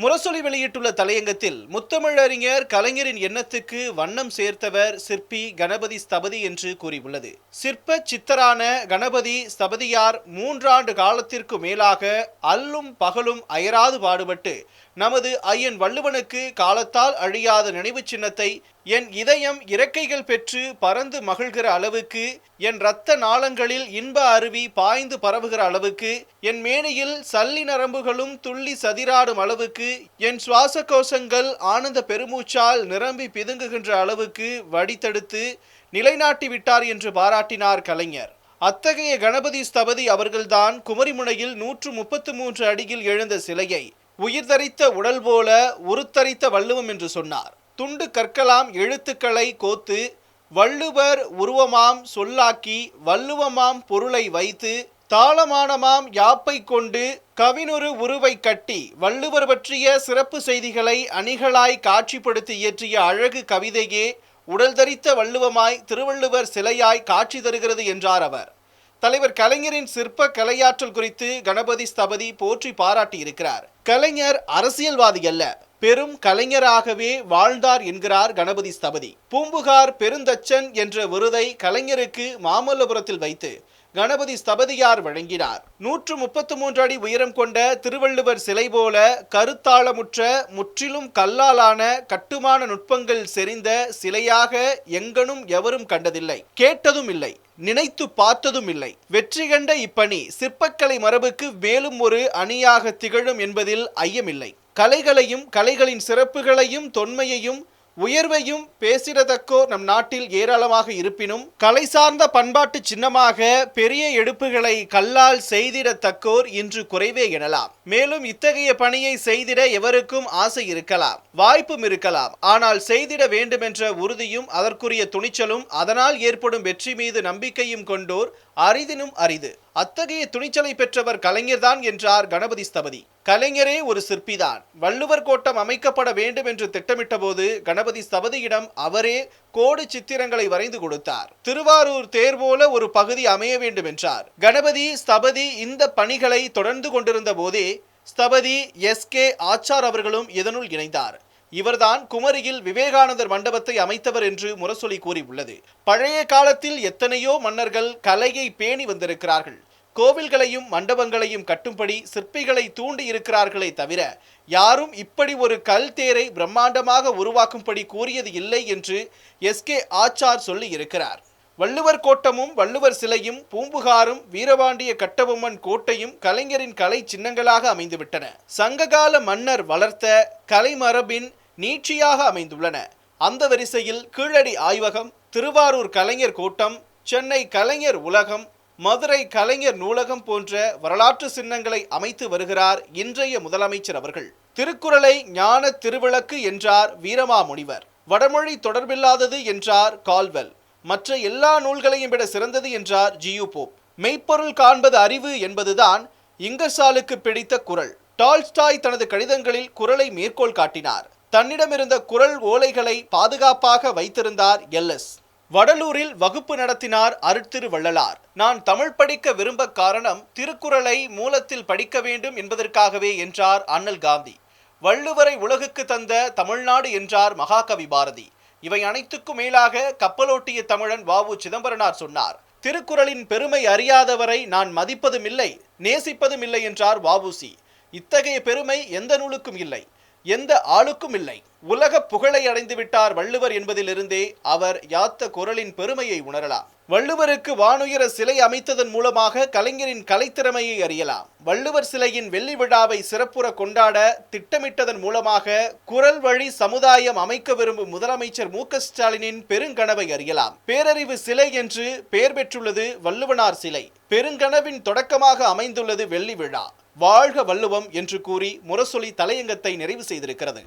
முரசொலி வெளியிட்டுள்ள தலையங்கத்தில் முத்தமிழறிஞர் கலைஞரின் எண்ணத்துக்கு வண்ணம் சேர்த்தவர் சிற்பி கணபதி ஸ்தபதி என்று கூறியுள்ளது. சிற்ப சித்தரான கணபதி ஸ்தபதியார் மூன்றாண்டு காலத்திற்கு மேலாக அல்லும் பகலும் அயராது பாடுபட்டு நமது ஐயன் வள்ளுவனுக்கு காலத்தால் அழியாத நினைவுச் சின்னத்தை என் இதயம் இறக்கைகள் பெற்று பறந்து மகிழ்கிற அளவுக்கு என் இரத்த நாளங்களில் இன்ப அருவி பாய்ந்து பரவுகிற அளவுக்கு என் மேனியில் சல்லி நரம்புகளும் துள்ளி சதிராடும் அளவுக்கு என் சுவாச கோஷங்கள் ஆனந்த பெருமூச்சால் நிரம்பி பிதுங்குகின்ற அளவுக்கு வடித்தெடுத்து நிலைநாட்டி விட்டார் என்று பாராட்டினார் கலைஞர். அத்தகைய கணபதி ஸ்தபதி அவர்கள்தான் குமரிமுனையில் நூற்று முப்பத்து மூன்று அடியில் எழுந்த சிலையை உயிர்தரித்த உடல் போல உருத்தரித்த வள்ளுவம் என்று சொன்னார். துண்டு கற்கலாம் எழுத்துக்களை கோத்து வள்ளுவர் உருவமாம் சொல்லாக்கி வள்ளுவமாம் பொருளை வைத்து தாளமானமாம் யாப்பை கொண்டு கவினொரு உருவை கட்டி வள்ளுவர் பற்றிய சிறப்பு செய்திகளை அணிகளாய் காட்சிப்படுத்தி இயற்றிய அழகு கவிதையே உடல் தரித்த வள்ளுவமாய் திருவள்ளுவர் சிலையாய் காட்சி தருகிறது என்றார் அவர். தலைவர் கலைஞரின் சிற்ப கலையாற்றல் குறித்து கணபதி ஸ்தபதி போற்றி பாராட்டியிருக்கிறார். கலைஞர் அரசியல்வாதி அல்ல பெரும் கலைஞராகவே வாழ்ந்தார் என்கிறார் கணபதி ஸ்தபதி. பூம்புகார் பெருந்தச்சன் என்ற விருதை கலைஞருக்கு மாமல்லபுரத்தில் வைத்து கணபதி ஸ்தபதியார் வழங்கினார். நூற்று முப்பத்து மூன்று அடி உயரம் கொண்ட திருவள்ளுவர் சிலை போல கருத்தாளமுற்ற முற்றிலும் கல்லாலான கட்டுமான நுட்பங்கள் செறிந்த சிலையாக எங்கனும் எவரும் கண்டதில்லை. கேட்டதும் இல்லை நினைத்து பார்த்ததும் இல்லை வெற்றி கண்ட இப்பணி சிற்பக்கலை மரபுக்கு மேலும் ஒரு அணியாக திகழும் என்பதில் ஐயமில்லை. கலைகளையும் கலைகளின் சிறப்புகளையும் தொன்மையையும் உயர்வையும் பேசிடத்தக்கோர் நம் நாட்டில் ஏராளமாக இருப்பினும் கலை சார்ந்த பண்பாட்டு சின்னமாக பெரிய எடுப்புகளை கல்லால் செய்திடத்தக்கோர் இன்று குறைவே எனலாம். மேலும் இத்தகைய பணியை செய்திட எவருக்கும் ஆசை இருக்கலாம் வாய்ப்பும் இருக்கலாம். ஆனால் செய்திட வேண்டுமென்ற உறுதியும் அதற்குரிய துணிச்சலும் அதனால் ஏற்படும் வெற்றி மீது நம்பிக்கையும் கொண்டோர் அரிதினும் அரிது. அத்தகைய துணிச்சலை பெற்றவர் கலைஞர்தான் என்றார் கணபதி ஸ்தபதி. கலைஞரே ஒரு சிற்பிதான். வள்ளுவர் கோட்டம் அமைக்கப்பட வேண்டும் என்று திட்டமிட்ட போது கணபதி ஸ்தபதியிடம் அவரே கோடு சித்திரங்களை வரைந்து கொடுத்தார். திருவாரூர் தேர் போல ஒரு பகுதி அமைய வேண்டும் என்றார். கணபதி ஸ்தபதி இந்த பணிகளை தொடர்ந்து கொண்டிருந்த போதே ஸ்தபதி எஸ் கே ஆச்சார் அவர்களும் இதனுள் இணைந்தார். இவர்தான் குமரியில் விவேகானந்தர் மண்டபத்தை அமைத்தவர் என்று முரசொலி கூறியுள்ளது. பழைய காலத்தில் எத்தனையோ மன்னர்கள் கலையை பேணி வந்திருக்கிறார்கள். கோவில்களையும் மண்டபங்களையும் கட்டும்படி சிற்பிகளை தூண்டி இருக்கிறார்களே தவிர யாரும் இப்படி ஒரு கல் தேரை பிரம்மாண்டமாக உருவாக்கும்படி கூறியது இல்லை என்று எஸ். கே. ஆச்சார் சொல்லி இருக்கிறார் வள்ளுவர் கோட்டமும் வள்ளுவர் சிலையும் பூம்புகாரும் வீரபாண்டிய கட்டபொம்மன் கோட்டையும் கலைஞரின் கலை சின்னங்களாக அமைந்துவிட்டன. சங்ககால மன்னர் வளர்த்த கலைமரபின் நீட்சியாக அமைந்துள்ளன. அந்த வரிசையில் கீழடி ஆய்வகம் திருவாரூர் கலைஞர் கோட்டம் சென்னை கலைஞர் உலகம் மதுரை கலைஞர் நூலகம் போன்ற வரலாற்று சின்னங்களை அமைத்து வருகிறார் இன்றைய முதலமைச்சர் அவர்கள். திருக்குறளை ஞான திருவிளக்கு என்றார் வீரமாமுனிவர். வடமொழி தொடர்பில்லாதது என்றார் கால்வெல். மற்ற எல்லா நூல்களையும் விட சிறந்தது என்றார் ஜியு போப். மெய்ப்பொருள் காண்பது அறிவு என்பதுதான் இங்கர்சாலுக்கு பிடித்த குரல் டால்ஸ்டாய் தனது கடிதங்களில் குரலை மேற்கோள் காட்டினார். தன்னிடமிருந்த குரல் ஓலைகளை பாதுகாப்பாக வைத்திருந்தார் எல்எஸ் வடலூரில் வகுப்பு நடத்தினார் அருட்திரு வள்ளலார் நான் தமிழ் படிக்க விரும்ப காரணம் திருக்குறளை மூலத்தில் படிக்க வேண்டும் என்பதற்காகவே என்றார் அண்ணல் காந்தி. வள்ளுவரை உலகுக்கு தந்த தமிழ்நாடு என்றார் மகாகவி பாரதி. இவை அனைத்துக்கும் மேலாக கப்பலோட்டிய தமிழன் வாவு சிதம்பரனார் சொன்னார். திருக்குறளின் பெருமை அறியாதவரை நான் மதிப்பதும் இல்லை நேசிப்பதும் இல்லை என்றார் வாவுசி இத்தகைய பெருமை எந்த நூலுக்கும் இல்லை. எந்த ஆளுக்கும் இல்லை. உலக புகழை அடைந்து விட்டார் வள்ளுவர் என்பதிலிருந்தே அவர் யாத்த குரலின் பெருமையை உணரலாம். வள்ளுவருக்கு வானுயர சிலை அமைத்ததன் மூலமாக கலைஞரின் கலைத்திறமையை அறியலாம். வள்ளுவர் சிலையின் வெள்ளி விழாவை சிறப்புற கொண்டாட திட்டமிட்டதன் மூலமாக குரல் வழி சமுதாயம் அமைக்க விரும்பும் முதலமைச்சர் மு க ஸ்டாலினின் பெருங்கனவை அறியலாம். பேரறிவு சிலை என்று பெயர் பெற்றுள்ளது வள்ளுவனார் சிலை. பெருங்கனவின் தொடக்கமாக அமைந்துள்ளது வெள்ளி விழா. வாழ்க வள்ளுவம் என்று கூறி முரசொலி தலையங்கத்தை நிறைவு செய்திருக்கிறது.